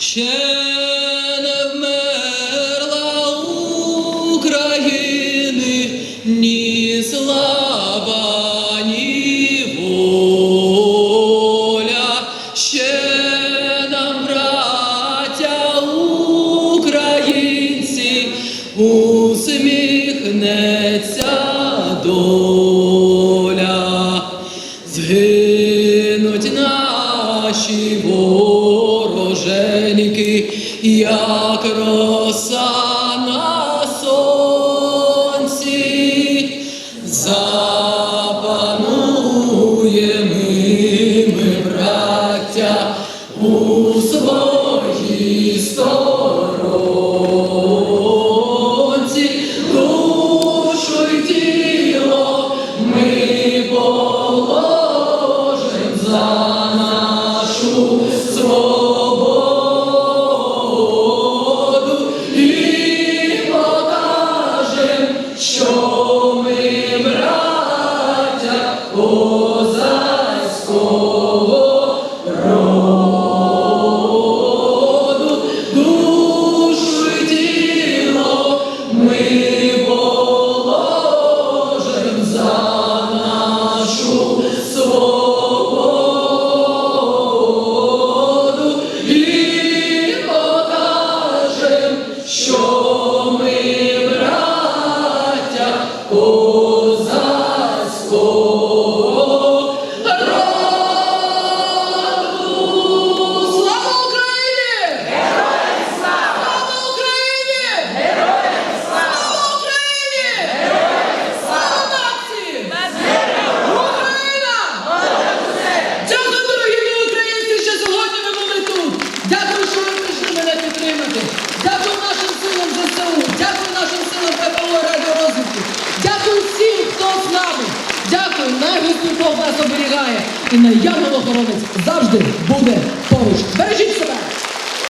Ще вмерла України ні слава, ні воля. Українці, усміхнеться доля. Згинуть наші вороженьки, як роса на сонці, запануємо ми, браття, у своїй сторонці, Слава Україні! Героям слава! Слава Україні! Героям слава! Слава Україні! Героям слава! нації! Україна! Дякую, дорогі мої що сьогодні ви. Дякую, що ви прийшли мене підтримати. Дякую нашим силам ЗСУ. Дякую нашим силам ППО радіорозвідки. Дякую, найгостю Бог нас оберігає. І найянгол охоронець завжди буде поруч. Бережіть себе!